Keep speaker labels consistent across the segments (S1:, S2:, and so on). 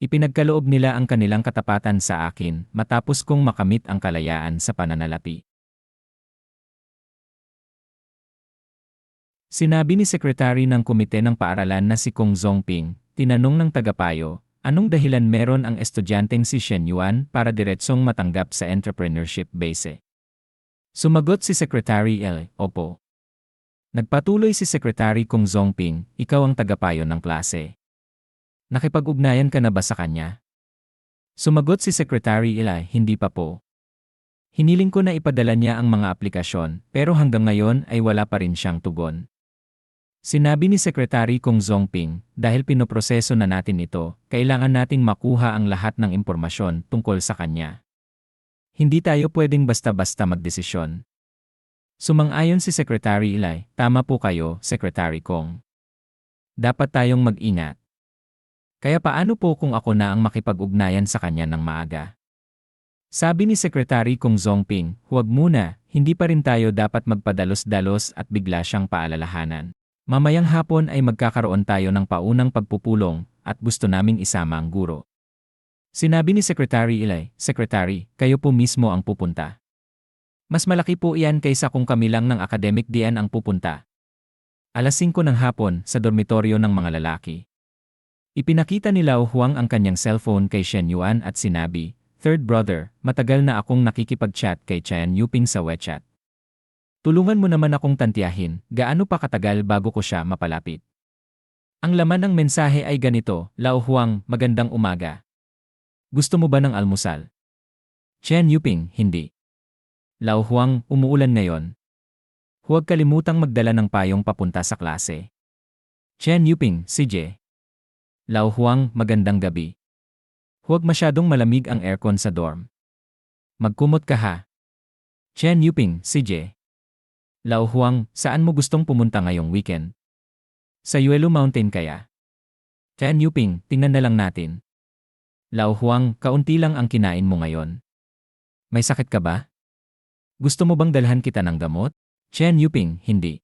S1: Ipinagkaloob nila ang kanilang katapatan sa akin matapos kong makamit ang kalayaan sa pananalapi. Sinabi ni Sekretary ng Komite ng Paaralan na si Kong Zongping, tinanong ng tagapayo, anong dahilan meron ang estudyanteng si Shen Yuan para diretsong matanggap sa entrepreneurship base? Sumagot si Secretary L. Opo. Nagpatuloy si Secretary Kong Zongping, ikaw ang tagapayo ng klase. Nakipag-ugnayan ka na ba sa kanya? Sumagot si Secretary Eli, hindi pa po. Hiniling ko na ipadala niya ang mga aplikasyon, pero hanggang ngayon ay wala pa rin siyang tugon. Sinabi ni Secretary Kong Zongping, dahil pinoproseso na natin ito, kailangan nating makuha ang lahat ng impormasyon tungkol sa kanya. Hindi tayo pwedeng basta-basta magdesisyon. Sumang-ayon si Secretary Eli, tama po kayo, Secretary Kong. Dapat tayong mag-ingat. Kaya paano po kung ako na ang makipag-ugnayan sa kanya ng maaga? Sabi ni Secretary Kong Zongping, huwag muna, hindi pa rin tayo dapat magpadalos-dalos at bigla siyang paalalahanan. Mamayang hapon ay magkakaroon tayo ng paunang pagpupulong at gusto naming isama ang guro. Sinabi ni Secretary Eli, Secretary, kayo po mismo ang pupunta. Mas malaki po iyan kaysa kung kami lang ng academic diyan ang pupunta. Alas 5 ng hapon sa dormitoryo ng mga lalaki. Ipinakita ni Lao Huang ang kanyang cellphone kay Shen Yuan at sinabi, Third brother, matagal na akong nakikipag-chat kay Chen Yuping sa WeChat. Tulungan mo naman akong tantiyahin, gaano pa katagal bago ko siya mapalapit. Ang laman ng mensahe ay ganito, Lao Huang, magandang umaga. Gusto mo ba ng almusal? Chen Yuping, hindi. Lao Huang, umuulan ngayon. Huwag kalimutang magdala ng payong papunta sa klase. Chen Yuping, CJ. Lao Huang, magandang gabi. Huwag masyadong malamig ang aircon sa dorm. Magkumot ka ha. Chen Yuping, CJ. Lao Huang, saan mo gustong pumunta ngayong weekend? Sa Yuelo Mountain kaya? Chen Yuping, tingnan na lang natin. Lao Huang, kaunti lang ang kinain mo ngayon. May sakit ka ba? Gusto mo bang dalhan kita ng gamot? Chen Yuping, hindi.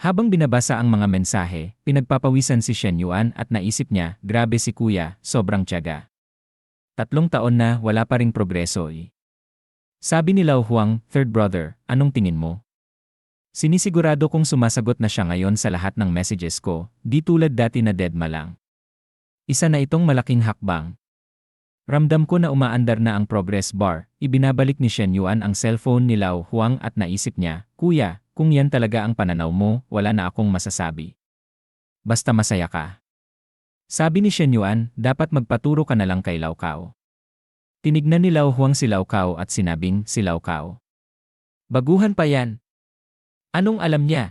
S1: Habang binabasa ang mga mensahe, pinagpapawisan si Shen Yuan at naisip niya, grabe si kuya, sobrang tiyaga. Tatlong taon na wala pa ring progreso eh. Sabi ni Lao Huang, third brother, anong tingin mo? Sinisigurado kong sumasagot na siya ngayon sa lahat ng messages ko, di tulad dati na deadma lang. Isa na itong malaking hakbang. Ramdam ko na umaandar na ang progress bar, ibinabalik ni Shen Yuan ang cellphone ni Lao Huang at naisip niya, Kuya, kung yan talaga ang pananaw mo, wala na akong masasabi. Basta masaya ka. Sabi ni Shen Yuan, dapat magpaturo ka na lang kay Lao Kao. Tinignan ni Lao Huang si Lao Kao at sinabing si Lao Kao. Baguhan pa yan, Anong alam niya?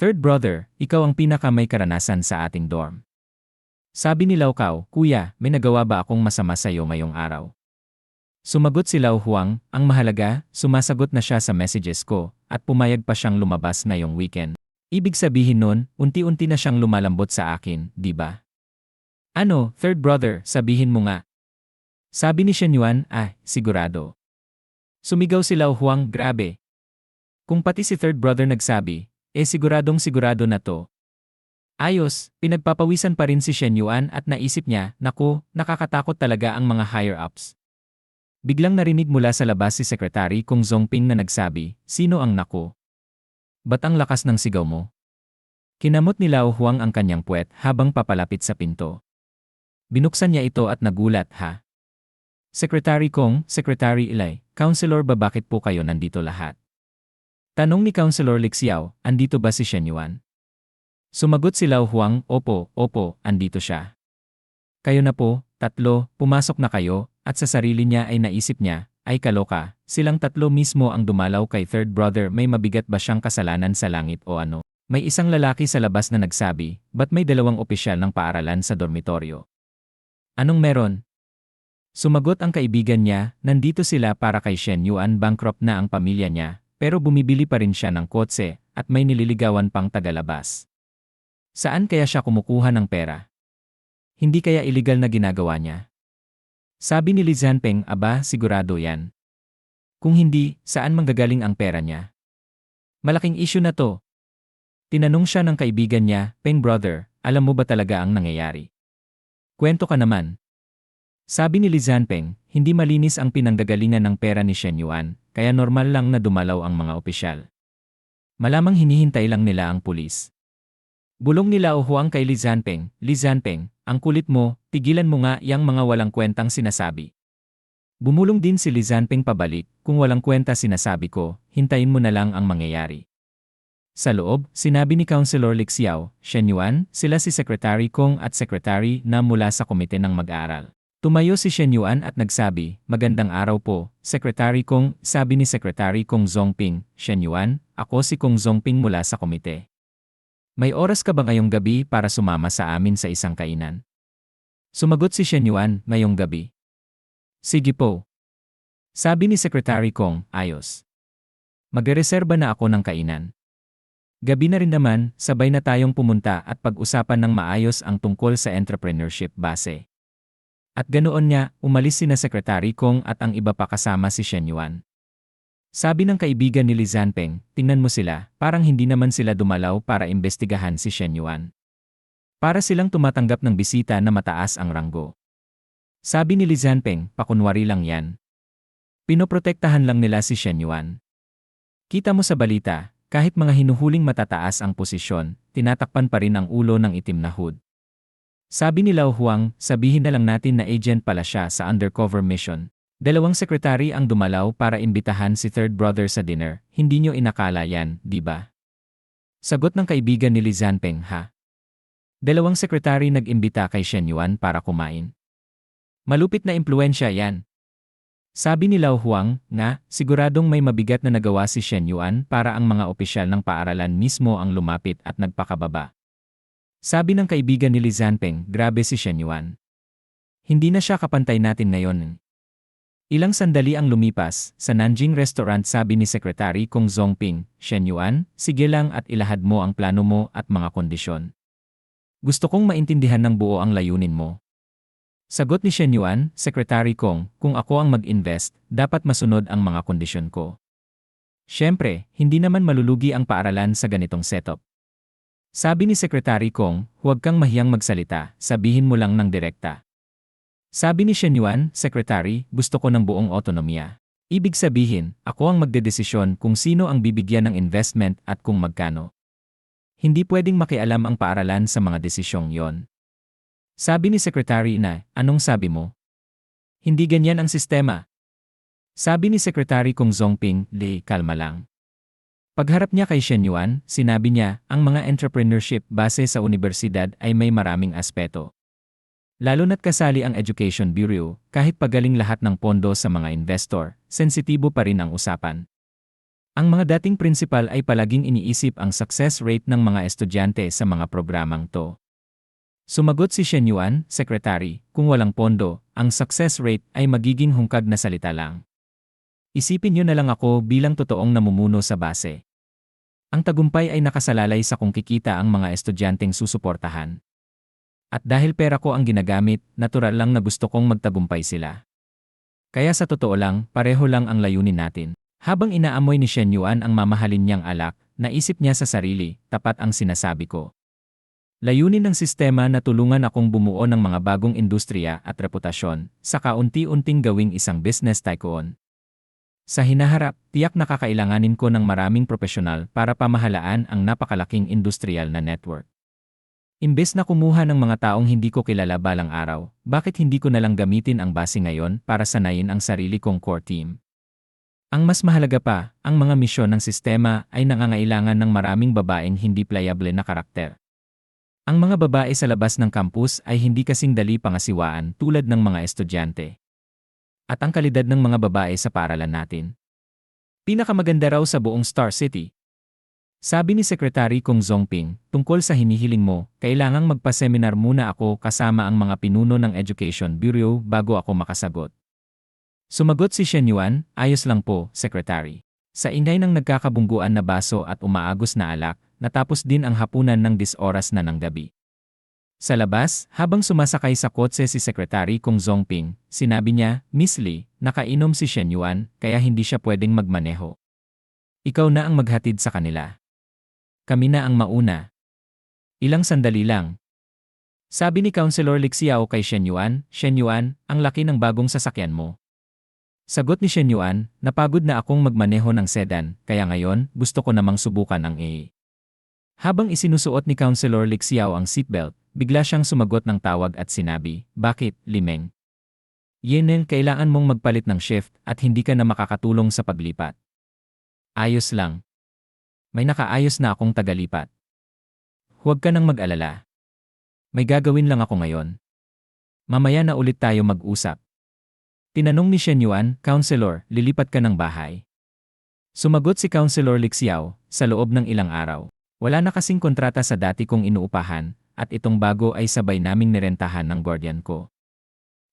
S1: Third brother, ikaw ang pinaka may karanasan sa ating dorm. Sabi ni Laukaw, Kuya, may nagawa ba akong masama sa iyo ngayong araw? Sumagot si Lau Huang, ang mahalaga, sumasagot na siya sa messages ko, at pumayag pa siyang lumabas ngayong weekend. Ibig sabihin nun, unti-unti na siyang lumalambot sa akin, di ba? Ano, third brother, sabihin mo nga. Sabi ni Shen Yuan, ah, sigurado. Sumigaw si Lau Huang, grabe, kung pati si third brother nagsabi, eh siguradong sigurado na to. Ayos, pinagpapawisan pa rin si Shen Yuan at naisip niya, naku, nakakatakot talaga ang mga higher-ups. Biglang narinig mula sa labas si Secretary Kung Zongping na nagsabi, sino ang naku? Ba't ang lakas ng sigaw mo? Kinamot ni Lao Huang ang kanyang puwet habang papalapit sa pinto. Binuksan niya ito at nagulat ha. Secretary Kong, Secretary Ilay, Counselor ba bakit po kayo nandito lahat? Tanong ni Counselor Lixiao, andito ba si Shen Yuan? Sumagot si Lao Huang, opo, opo, andito siya. Kayo na po, tatlo, pumasok na kayo, at sa sarili niya ay naisip niya, ay kaloka, silang tatlo mismo ang dumalaw kay third brother may mabigat ba siyang kasalanan sa langit o ano. May isang lalaki sa labas na nagsabi, ba't may dalawang opisyal ng paaralan sa dormitoryo? Anong meron? Sumagot ang kaibigan niya, nandito sila para kay Shen Yuan bankrupt na ang pamilya niya, pero bumibili pa rin siya ng kotse at may nililigawan pang tagalabas. Saan kaya siya kumukuha ng pera? Hindi kaya illegal na ginagawa niya? Sabi ni Li Zhanpeng, aba, sigurado yan. Kung hindi, saan manggagaling ang pera niya? Malaking issue na to. Tinanong siya ng kaibigan niya, Peng brother, alam mo ba talaga ang nangyayari? Kwento ka naman. Sabi ni Li Zanpeng, hindi malinis ang pinanggagalingan ng pera ni Shen Yuan, kaya normal lang na dumalaw ang mga opisyal. Malamang hinihintay lang nila ang pulis. Bulong nila o Huang kay Li Zanpeng, Li Zanpeng, ang kulit mo, tigilan mo nga yang mga walang kwentang sinasabi. Bumulong din si Li Zanpeng pabalik, kung walang kwenta sinasabi ko, hintayin mo na lang ang mangyayari. Sa loob, sinabi ni Councilor Li Xiao, Shen Yuan, sila si Secretary Kong at Secretary na mula sa komite ng mag-aaral. Tumayo si Shen Yuan at nagsabi, Magandang araw po, Secretary Kong, sabi ni Secretary Kong Zongping, Shen Yuan, ako si Kong Zongping mula sa komite. May oras ka ba ngayong gabi para sumama sa amin sa isang kainan? Sumagot si Shen Yuan, ngayong gabi. Sige po. Sabi ni Secretary Kong, ayos. Magreserba na ako ng kainan. Gabi na rin naman, sabay na tayong pumunta at pag-usapan ng maayos ang tungkol sa entrepreneurship base. At ganoon niya, umalis sina Secretary Kong at ang iba pa kasama si Shen Yuan. Sabi ng kaibigan ni Li Zanpeng, tingnan mo sila, parang hindi naman sila dumalaw para imbestigahan si Shen Yuan. Para silang tumatanggap ng bisita na mataas ang ranggo. Sabi ni Li Zanpeng, pakunwari lang yan. Pinoprotektahan lang nila si Shen Yuan. Kita mo sa balita, kahit mga hinuhuling matataas ang posisyon, tinatakpan pa rin ang ulo ng itim na hood. Sabi ni Lao Huang, sabihin na lang natin na agent pala siya sa undercover mission. Dalawang sekretary ang dumalaw para imbitahan si third brother sa dinner, hindi nyo inakala yan, di ba? Sagot ng kaibigan ni Li Zanpeng, ha? Dalawang sekretary nag-imbita kay Shen Yuan para kumain. Malupit na impluensya yan. Sabi ni Lao Huang, nga, siguradong may mabigat na nagawa si Shen Yuan para ang mga opisyal ng paaralan mismo ang lumapit at nagpakababa. Sabi ng kaibigan ni Li Zanpeng, grabe si Shen Yuan. Hindi na siya kapantay natin ngayon. Ilang sandali ang lumipas, sa Nanjing Restaurant sabi ni Secretary Kong Zongping, Shen Yuan, sige lang at ilahad mo ang plano mo at mga kondisyon. Gusto kong maintindihan ng buo ang layunin mo. Sagot ni Shen Yuan, Secretary Kong, kung ako ang mag-invest, dapat masunod ang mga kondisyon ko. Siyempre, hindi naman malulugi ang paaralan sa ganitong setup. Sabi ni Secretary Kong, huwag kang mahiyang magsalita, sabihin mo lang ng direkta. Sabi ni Shen Yuan, Secretary, gusto ko ng buong otonomiya. Ibig sabihin, ako ang magdedesisyon kung sino ang bibigyan ng investment at kung magkano. Hindi pwedeng makialam ang paaralan sa mga desisyong yon. Sabi ni Secretary na, anong sabi mo? Hindi ganyan ang sistema. Sabi ni Secretary Kong Zongping, Li, kalma lang. Pagharap niya kay Shen Yuan, sinabi niya, ang mga entrepreneurship base sa universidad ay may maraming aspeto. Lalo na't kasali ang Education Bureau, kahit pagaling lahat ng pondo sa mga investor, sensitibo pa rin ang usapan. Ang mga dating principal ay palaging iniisip ang success rate ng mga estudyante sa mga programang to. Sumagot si Shen Yuan, Secretary, kung walang pondo, ang success rate ay magiging hungkag na salita lang. Isipin niyo na lang ako bilang totoong namumuno sa base. Ang tagumpay ay nakasalalay sa kung kikita ang mga estudyanteng susuportahan. At dahil pera ko ang ginagamit, natural lang na gusto kong magtagumpay sila. Kaya sa totoo lang, pareho lang ang layunin natin. Habang inaamoy ni Shen Yuan ang mamahalin niyang alak, naisip niya sa sarili, tapat ang sinasabi ko. Layunin ng sistema na tulungan akong bumuo ng mga bagong industriya at reputasyon, sa kaunti-unting gawing isang business tycoon. Sa hinaharap, tiyak na kakailanganin ko ng maraming profesional para pamahalaan ang napakalaking industrial na network. Imbes na kumuha ng mga taong hindi ko kilala balang araw, bakit hindi ko nalang gamitin ang base ngayon para sanayin ang sarili kong core team? Ang mas mahalaga pa, ang mga misyon ng sistema ay nangangailangan ng maraming babaeng hindi playable na karakter. Ang mga babae sa labas ng campus ay hindi kasing dali pangasiwaan tulad ng mga estudyante at ang kalidad ng mga babae sa paralan natin. Pinakamaganda raw sa buong Star City. Sabi ni Secretary Kong Zongping, tungkol sa hinihiling mo, kailangang magpa-seminar muna ako kasama ang mga pinuno ng Education Bureau bago ako makasagot. Sumagot si Shen Yuan, ayos lang po, Secretary. Sa ingay ng nagkakabungguan na baso at umaagos na alak, natapos din ang hapunan ng disoras na ng gabi. Sa labas, habang sumasakay sa kotse si Secretary Kong Zongping, sinabi niya, Miss Lee, nakainom si Shen Yuan, kaya hindi siya pwedeng magmaneho. Ikaw na ang maghatid sa kanila. Kami na ang mauna. Ilang sandali lang. Sabi ni Councilor Lixiao kay Shen Yuan, Shen Yuan, ang laki ng bagong sasakyan mo. Sagot ni Shen Yuan, napagod na akong magmaneho ng sedan, kaya ngayon, gusto ko namang subukan ang A. Habang isinusuot ni Councilor Lixiao ang seatbelt, bigla siyang sumagot ng tawag at sinabi, Bakit, Limeng? Yeneng, kailangan mong magpalit ng shift at hindi ka na makakatulong sa paglipat. Ayos lang. May nakaayos na akong tagalipat. Huwag ka nang mag-alala. May gagawin lang ako ngayon. Mamaya na ulit tayo mag-usap. Tinanong ni Shen Yuan, Counselor, lilipat ka ng bahay. Sumagot si Counselor Lixiao, sa loob ng ilang araw. Wala na kasing kontrata sa dati kong inuupahan, at itong bago ay sabay naming nirentahan ng guardian ko.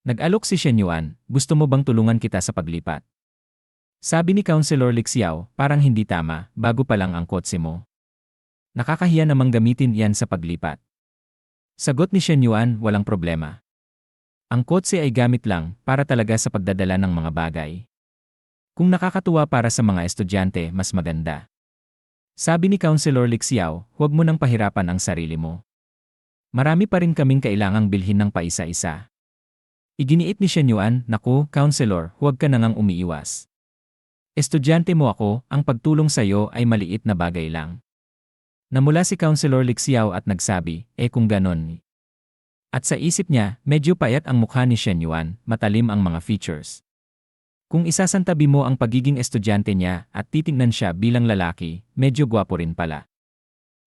S1: Nag-alok si Shen Yuan, gusto mo bang tulungan kita sa paglipat? Sabi ni Counselor Lixiao, parang hindi tama, bago pa lang ang kotse mo. Nakakahiya namang gamitin yan sa paglipat. Sagot ni Shen Yuan, walang problema. Ang kotse ay gamit lang para talaga sa pagdadala ng mga bagay. Kung nakakatuwa para sa mga estudyante, mas maganda. Sabi ni Counselor Lixiao, huwag mo nang pahirapan ang sarili mo. Marami pa rin kaming kailangang bilhin ng paisa-isa. Iginiit ni Shen Yuan, naku, Counselor, huwag ka nangang umiiwas. Estudyante mo ako, ang pagtulong sa iyo ay maliit na bagay lang. Namula si Counselor Lixiao at nagsabi, eh kung ganon. At sa isip niya, medyo payat ang mukha ni Shen Yuan, matalim ang mga features. Kung isasantabi mo ang pagiging estudyante niya at titingnan siya bilang lalaki, medyo gwapo rin pala.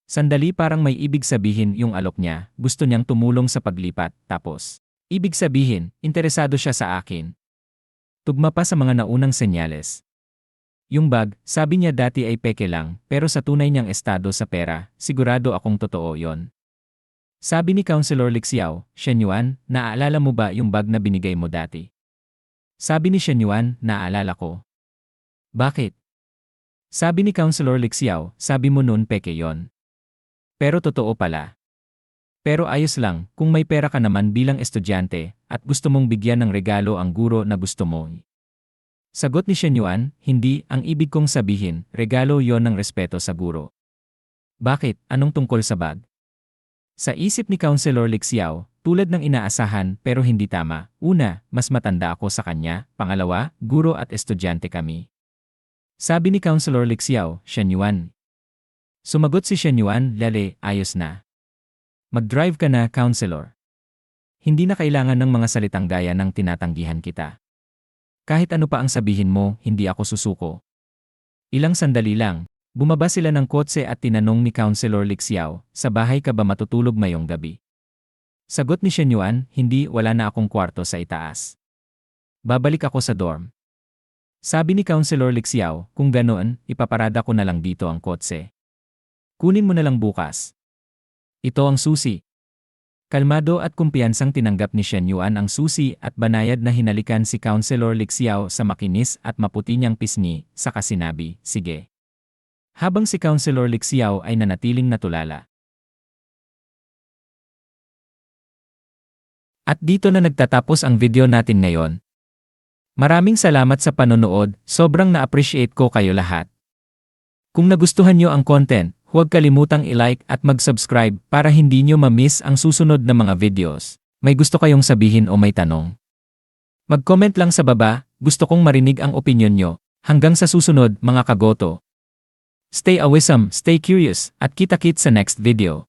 S1: Sandali parang may ibig sabihin yung alok niya, gusto niyang tumulong sa paglipat, tapos. Ibig sabihin, interesado siya sa akin. Tugma pa sa mga naunang senyales. Yung bag, sabi niya dati ay peke lang, pero sa tunay niyang estado sa pera, sigurado akong totoo yon. Sabi ni Counselor Lixiao, Shen Yuan, naaalala mo ba yung bag na binigay mo dati? Sabi ni Shen Yuan, naaalala ko. Bakit? Sabi ni Counselor Lixiao, sabi mo noon peke yon. Pero totoo pala. Pero ayos lang, kung may pera ka naman bilang estudyante, at gusto mong bigyan ng regalo ang guro na gusto mo. Sagot ni Shen Yuan, hindi, ang ibig kong sabihin, regalo yon ng respeto sa guro. Bakit, anong tungkol sa bag? Sa isip ni Counselor Lixiao, tulad ng inaasahan pero hindi tama, una, mas matanda ako sa kanya, pangalawa, guro at estudyante kami. Sabi ni Counselor Lixiao, Shen Yuan. Sumagot si Shen Yuan, lale, ayos na. Mag-drive ka na, Counselor. Hindi na kailangan ng mga salitang gaya ng tinatanggihan kita. Kahit ano pa ang sabihin mo, hindi ako susuko. Ilang sandali lang, bumaba sila ng kotse at tinanong ni Counselor Lixiao, sa bahay ka ba matutulog mayong gabi? Sagot ni Shen Yuan, hindi, wala na akong kwarto sa itaas. Babalik ako sa dorm. Sabi ni Counselor Lixiao, kung ganoon, ipaparada ko na lang dito ang kotse. Kunin mo na lang bukas. Ito ang susi. Kalmado at kumpiyansang tinanggap ni Shen Yuan ang susi at banayad na hinalikan si Counselor Lixiao sa makinis at maputi niyang pisngi, saka sinabi, sige. Habang si Counselor Lixiao ay nanatiling natulala. At dito na nagtatapos ang video natin ngayon. Maraming salamat sa panonood, sobrang na-appreciate ko kayo lahat. Kung nagustuhan nyo ang content, huwag kalimutang i-like at mag-subscribe para hindi nyo ma-miss ang susunod na mga videos. May gusto kayong sabihin o may tanong? Mag-comment lang sa baba, gusto kong marinig ang opinion nyo. Hanggang sa susunod, mga kagoto. Stay awisam, stay curious, at kita-kit sa next video.